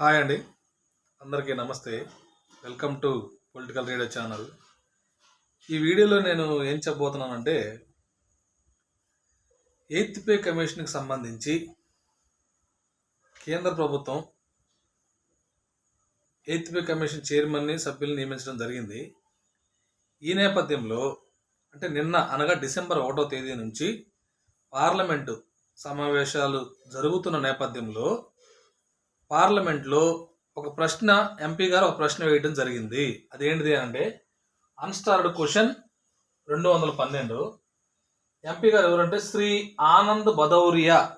Hi అండి. అందరికీ నమస్తే. Welcome to political radio channel. ఈ వీడియోలో నేను ఏం చెప్పబోతున్నానంటే ఎయిత్ పే కమిషన్కి సంబంధించి కేంద్ర ప్రభుత్వం ఎయిత్ పే కమిషన్ చైర్మన్ని సభ్యుల్ని నియమించడం జరిగింది. ఈ నేపథ్యంలో అంటే నిన్న అనగా డిసెంబర్ ఒకటో తేదీ నుంచి పార్లమెంటు సమావేశాలు జరుగుతున్న నేపథ్యంలో పార్లమెంట్లో ఒక ప్రశ్న ఎంపీ గారు ఒక ప్రశ్న వేయడం జరిగింది. అదేంటిది అంటే అన్స్టార్డ్ క్వశ్చన్ రెండు వందల పన్నెండు. ఎంపీ గారు ఎవరంటే శ్రీ ఆనంద్ బదౌరియా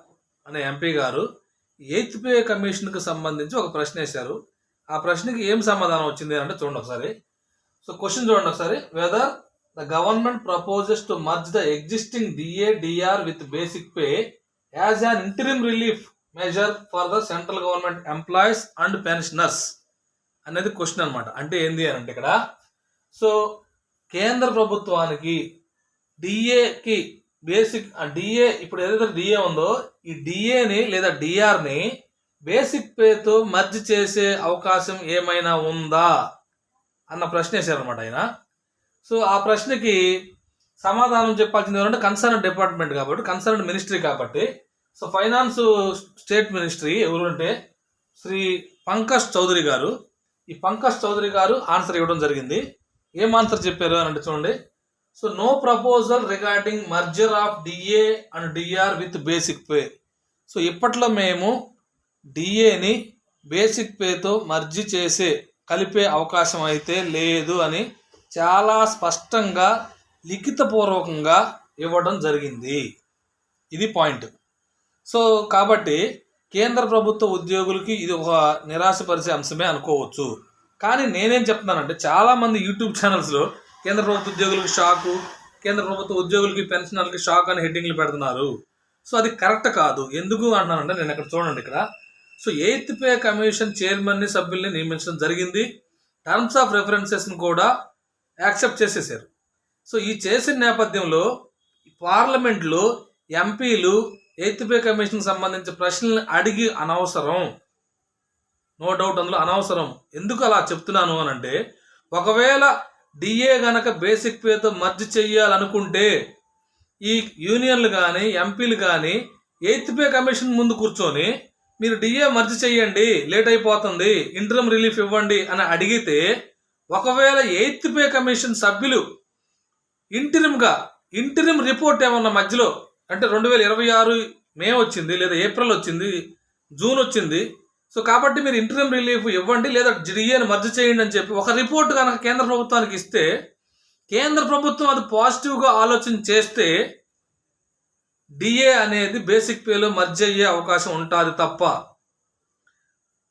అనే ఎంపీ గారు ఎయిత్ పే కమిషన్కి సంబంధించి ఒక ప్రశ్న వేశారు. ఆ ప్రశ్నకి ఏం సమాధానం వచ్చింది అంటే చూడండి ఒకసారి. సో క్వశ్చన్ చూడండి ఒకసారి. Whether the government proposes to merge the existing DA DR with basic pay as an interim relief measure for the central government employees and pensioners అనేది క్వశ్చన్ అనమాట అంటే ఏంది అని అంటే ఇక్కడ సో కేంద్ర ప్రభుత్వానికి డిఏకి బేసిక్ డిఏ ఇప్పుడు ఏదైతే డిఏ ఉందో ఈ డిఏని లేదా డిఆర్ని బేసిక్ పేతో మర్జ్ చేసే అవకాశం ఏమైనా ఉందా అన్న ప్రశ్న వేశారనమాట ఆయన. సో ఆ ప్రశ్నకి సమాధానం చెప్పాల్సింది ఎవరంటే కన్సర్న్ డిపార్ట్మెంట్ కాబట్టి కన్సర్న్ మినిస్ట్రీ కాబట్టి సో ఫైనాన్స్ స్టేట్ మినిస్ట్రీ ఎవరు అంటే శ్రీ పంకజ్ చౌదరి గారు. ఈ పంకజ్ చౌదరి గారు ఆన్సర్ ఇవ్వడం జరిగింది. ఏం ఆన్సర్ చెప్పారు అని అంటే చూడండి. So no proposal regarding merger of DA and DR with basic pay. So ఇప్పట్లో మేము డిఏని బేసిక్ పేతో మర్జీ చేసే కలిపే అవకాశం అయితే లేదు అని చాలా స్పష్టంగా లిఖితపూర్వకంగా ఇవ్వడం జరిగింది. ఇది పాయింట్. సో కాబట్టి కేంద్ర ప్రభుత్వ ఉద్యోగులకి ఇది ఒక నిరాశపరిచే అంశమే అనుకోవచ్చు. కానీ నేనేం చెప్తున్నానంటే చాలామంది యూట్యూబ్ ఛానల్స్లో కేంద్ర ప్రభుత్వ ఉద్యోగులకు షాకు కేంద్ర ప్రభుత్వ ఉద్యోగులకి పెన్షనర్లకి షాక్ అని హెడ్డింగ్లు పెడుతున్నారు. సో అది కరెక్ట్ కాదు. ఎందుకు అంటున్నానంటే నేను ఇక్కడ చూడండి ఇక్కడ. సో ఎయిత్ పే కమిషన్ చైర్మన్ని సభ్యుల్ని నియమించడం జరిగింది. టర్మ్స్ ఆఫ్ రెఫరెన్సెస్ని కూడా యాక్సెప్ట్ చేసేసారు. సో ఈ చేసిన నేపథ్యంలో పార్లమెంట్లో ఎంపీలు ఎయిత్ పే కమిషన్ సంబంధించిన ప్రశ్నలను అడిగి అనవసరం. నో డౌట్ అందులో అనవసరం. ఎందుకు అలా చెప్తున్నాను అని అంటే ఒకవేళ డిఏ గనక బేసిక్ పేతో మర్జ్ చెయ్యాలనుకుంటే ఈ యూనియన్లు కానీ ఎంపీలు కానీ ఎయిత్ పే కమిషన్ ముందు కూర్చొని మీరు డిఏ మర్జ్ చెయ్యండి లేట్ అయిపోతుంది ఇంటర్మ్ రిలీఫ్ ఇవ్వండి అని అడిగితే ఒకవేళ ఎయిత్ పే కమిషన్ సభ్యులు ఇంటరిమ్గా ఇంటరిమ్ రిపోర్ట్ ఏమన్నా మధ్యలో అంటే రెండు వేల ఇరవై ఆరు మే వచ్చింది లేదా ఏప్రిల్ వచ్చింది జూన్ వచ్చింది. సో కాబట్టి మీరు ఇంటర్మ్ రిలీఫ్ ఇవ్వండి లేదా డిఏని మర్జ్ చేయండి అని చెప్పి ఒక రిపోర్ట్ కనుక కేంద్ర ప్రభుత్వానికి ఇస్తే కేంద్ర ప్రభుత్వం అది పాజిటివ్గా ఆలోచన చేస్తే డిఏ అనేది బేసిక్ పేలో మర్జ్ అయ్యే అవకాశం ఉంటుంది తప్ప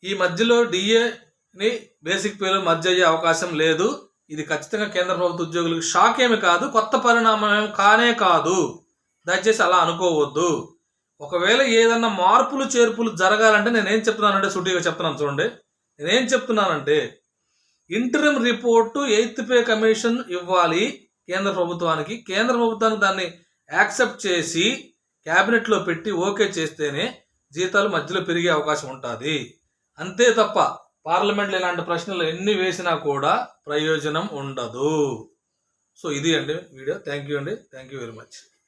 ఈ మధ్యలో డిఏని బేసిక్ పేలో మర్జ్ అయ్యే అవకాశం లేదు. ఇది ఖచ్చితంగా కేంద్ర ప్రభుత్వ ఉద్యోగులకు షాక్ ఏమి కాదు కొత్త పరిణామం కానే కాదు. దయచేసి అలా అనుకోవద్దు. ఒకవేళ ఏదన్నా మార్పులు చేర్పులు జరగాలంటే నేనేం చెప్తున్నానంటే సుటిగా చెప్తున్నాను చూడండి. నేనేం చెప్తున్నానంటే interim report eighth pay commission ఇవ్వాలి కేంద్ర ప్రభుత్వానికి. కేంద్ర ప్రభుత్వానికి దాన్ని యాక్సెప్ట్ చేసి క్యాబినెట్లో పెట్టి ఓకే చేస్తేనే జీతాలు మధ్యలో పెరిగే అవకాశం ఉంటుంది. అంతే తప్ప పార్లమెంట్లో ఇలాంటి ప్రశ్నలు ఎన్ని వేసినా కూడా ప్రయోజనం ఉండదు. సో ఇది అండి వీడియో. థ్యాంక్ యూ అండి. Thank you very much